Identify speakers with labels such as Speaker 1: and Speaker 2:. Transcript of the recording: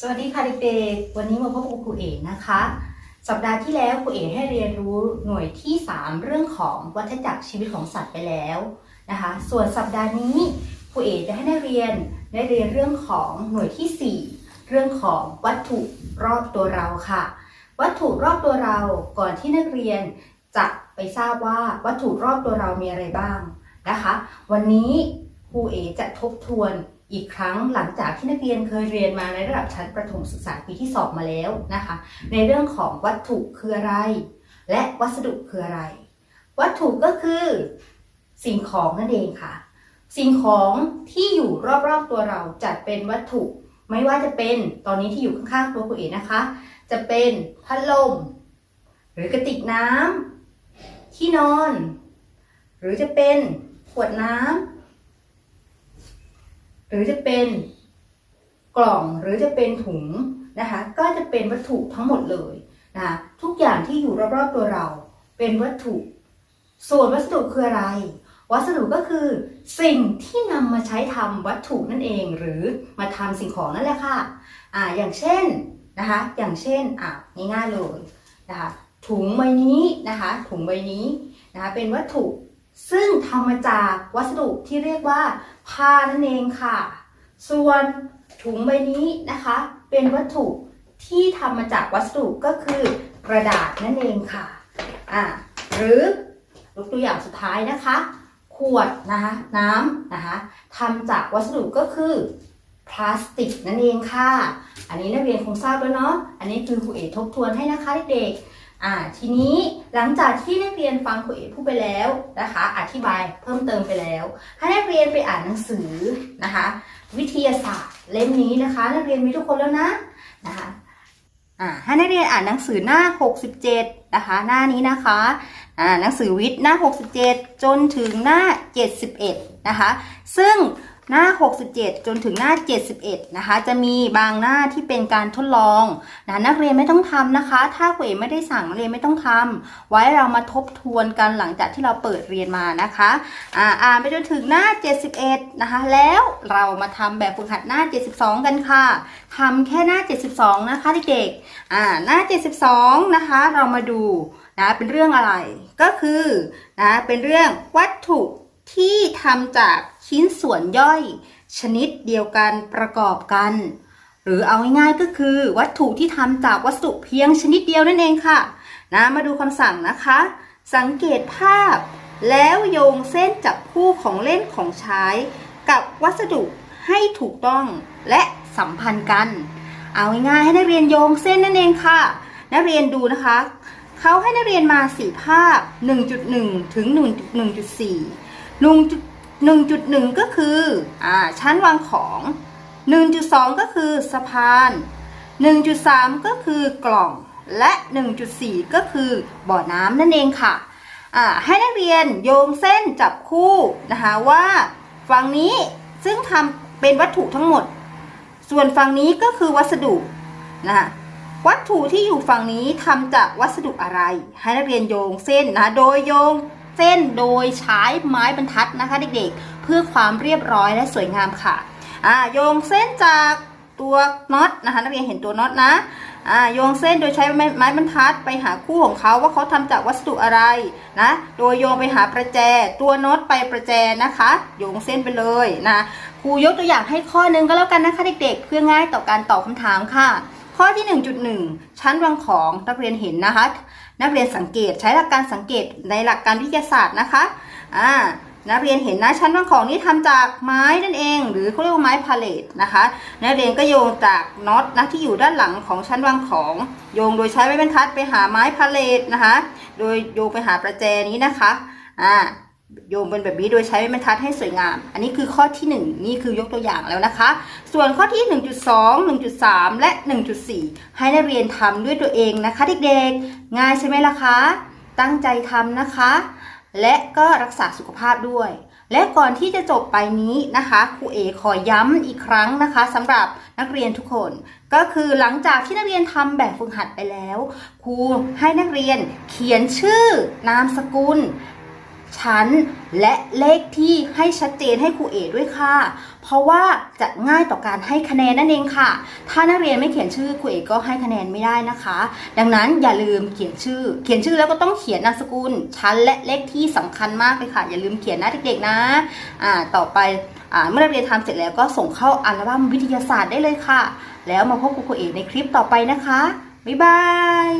Speaker 1: สวัสดีค่ะเด็กๆ วันนี้มาพบกับครูเอกนะคะ สัปดาห์ที่แล้วครูเอกให้เรียนรู้หน่วยที่ 3 เรื่องของวัฏจักรชีวิตของสัตว์ไปแล้วนะคะ ส่วนสัปดาห์นี้ครูเอกจะให้นักเรียนได้เรียนเรื่องของหน่วยที่ 4 เรื่องของวัตถุรอบตัวเราค่ะ วัตถุรอบตัวเราก่อนที่นักเรียนจะไปทราบว่าวัตถุรอบตัวเรามีอะไรบ้างนะคะ วันนี้ครูเอจะทบทวน อีกครั้งหลังจากที่นักเรียนเคยเรียนมาในระดับชั้นประถมศึกษาปีที่2มาแล้วนะคะ ในเรื่องของวัตถุคืออะไร และวัสดุคืออะไร วัตถุก็คือสิ่งของนั่นเองค่ะ สิ่งของที่อยู่รอบๆตัวเราจัดเป็นวัตถุ ไม่ว่าจะเป็นตอนนี้ที่อยู่ข้างๆตัวคุณเอ๋นะคะ จะเป็นพัดลม หรือกระติกน้ำที่นอน หรือจะเป็นขวดน้ำ หรือจะเป็นกล่องหรือจะเป็นถุงนะคะ ก็จะเป็นวัตถุทั้งหมดเลยนะคะทุกอย่างที่อยู่รอบๆตัวเรา เป็นวัตถุ ส่วนวัสดุคืออะไร วัสดุก็คือสิ่งที่นำมาใช้ทำวัตถุนั่นเอง หรือมาทำสิ่งของนั่นแหละค่ะอ่าอย่างเช่นนะคะ อย่างเช่นอะง่ายๆเลยนะคะถุงใบนี้นะคะ ถุงใบนี้นะคะเป็นวัตถุ ซึ่งทำมาจากวัสดุที่เรียกว่าผ้านั่นเองค่ะ ส่วนถุงใบนี้นะคะ เป็นวัตถุที่ทำมาจากวัสดุก็คือกระดาษนั่นเองค่ะอ่าหรือยกตัวอย่างสุดท้ายนะคะ ขวดนะคะน้ำนะคะทำจากวัสดุก็คือพลาสติกนั่นเองค่ะ อันนี้นักเรียนคงทราบแล้วเนาะ อันนี้คือครูเอทบทวนให้นะคะเด็กๆ อ่าทีนี้หลังจากที่นักเรียนฟังครูเอพูดไปแล้วนะคะ อธิบายเพิ่มเติมไปแล้ว ให้นักเรียนไปอ่านหนังสือนะคะ วิทยาศาสตร์เล่มนี้นะคะ นักเรียนมีทุกคนแล้วนะนะคะอ่าให้นักเรียนอ่านหนังสือหน้า 67 นะคะ หน้านี้นะคะอ่าหนังสือวิทย์หน้า 67 จนถึงหน้า 71 นะคะ ซึ่ง หน้า 67 จนถึงหน้า 71 นะคะ จะมีบางหน้าที่เป็นการทดลองนะนักเรียนไม่ต้องทำนะคะ ถ้าครูเอไม่ได้สั่งเรียนไม่ต้องทำไว้เรามาทบทวนกันหลังจากที่เราเปิดเรียนมานะคะอ่าอ่านไปจนถึงหน้า 71 นะคะ แล้วเรามาทำแบบฝึกหัดหน้า 72 กันค่ะทำแค่หน้า 72 นะคะเด็กๆอ่าหน้า 72 นะคะ เรามาดูนะเป็นเรื่องอะไร ก็คือนะเป็นเรื่องวัตถุ ที่ทำจากชิ้นส่วนย่อย ชนิดเดียวกันประกอบกัน หรือเอาง่ายๆก็คือ วัตถุที่ทำจากวัสดุเพียงชนิดเดียวนั่นเองค่ะนะมาดูคำสั่งนะคะ สังเกตภาพ แล้วโยงเส้นจับคู่ของเล่นของใช้ กับวัสดุให้ถูกต้องและสัมพันธ์กัน เอาง่ายๆให้นักเรียนโยงเส้นนั่นเองค่ะ นักเรียนดูนะคะเขาให้นักเรียนมาสี่ภาพ 1.1 ถึง 1.1.4 1.1 ก็คืออ่าชั้นวางของ 1.2 ก็คือสะพาน 1.3 ก็คือกล่อง และ 1.4 ก็คือบ่อน้ำนั่นเองค่ะอ่าให้นักเรียนโยงเส้นจับคู่นะคะว่าฝั่งนี้ซึ่งทำเป็นวัตถุทั้งหมด ส่วนฝั่งนี้ก็คือวัสดุนะคะวัตถุที่อยู่ฝั่งนี้ทำจากวัสดุอะไร ให้นักเรียนโยงเส้นนะคะโดยโยง เส้นโดยใช้ไม้บรรทัดนะคะเด็กๆ เพื่อความเรียบร้อยและสวยงามค่ะอ่าโยงเส้นจากตัวน็อตนะคะนักเรียนเห็นตัวน็อตนะอ่าโยงเส้นโดยใช้ไม้บรรทัดไปหาคู่ของเขาว่าเขาทำจากวัสดุอะไรนะโดยโยงไปหาประแจ ตัวน็อตไปประแจนะคะ โยงเส้นไปเลยนะครูยกตัวอย่างให้ข้อหนึงก็แล้วกันนะคะเด็กๆ เพื่อง่ายต่อการตอบคำถามค่ะ ข้อที่ 1.1 ชั้นวางของนักเรียนเห็นนะคะ นักเรียนสังเกตใช้หลักการสังเกตในหลักการวิทยาศาสตร์นะคะอ่านักเรียนเห็นนะชั้นวางของนี่ทำจากไม้นั่นเอง หรือเขาเรียกว่าไม้พาเลตนะคะนักเรียนก็โยงจากน็อตนะที่อยู่ด้านหลังของชั้นวางของ โยงโดยใช้ไม้บรรทัดไปหาไม้พาเลตนะคะ โดยโยงไปหาประแจนี้นะคะอ่า โยงเป็นแบบนี้โดยใช้ไม้บรรทัดให้สวยงาม อันนี้คือข้อที่ 1 นี่คือยกตัวอย่างแล้วนะคะ ส่วนข้อที่ 1.2 1.3 และ 1.4 ให้นักเรียนทำด้วยตัวเองนะคะเด็กๆ ง่ายใช่ไหมล่ะคะ ตั้งใจทำนะคะ และก็รักษาสุขภาพด้วย และก่อนที่จะจบไปนี้นะคะครูเอขอย้ำอีกครั้งนะคะสำหรับนักเรียนทุกคน ก็คือหลังจากที่นักเรียนทำแบบฝึกหัดไปแล้ว ครูให้นักเรียนเขียนชื่อนามสกุล ชั้น และเลขที่ให้ชัดเจนให้ครูเอด้วยค่ะ เพราะว่าจะง่ายต่อการให้คะแนนนั่นเองค่ะ ถ้านักเรียนไม่เขียนชื่อครูเอกก็ให้คะแนนไม่ได้นะคะ ดังนั้นอย่าลืมเขียนชื่อ เขียนชื่อแล้วก็ต้องเขียนนามสกุล ชั้น และเลขที่สำคัญมากเลยค่ะ อย่าลืมเขียนนะเด็กๆนะอ่าต่อไปอ่าเมื่อนักเรียนทำเสร็จแล้วก็ส่งเข้าอัลบั้มวิทยาศาสตร์ได้เลยค่ะ แล้วมาพบกับครูเอกในคลิปต่อไปนะคะบ๊ายบาย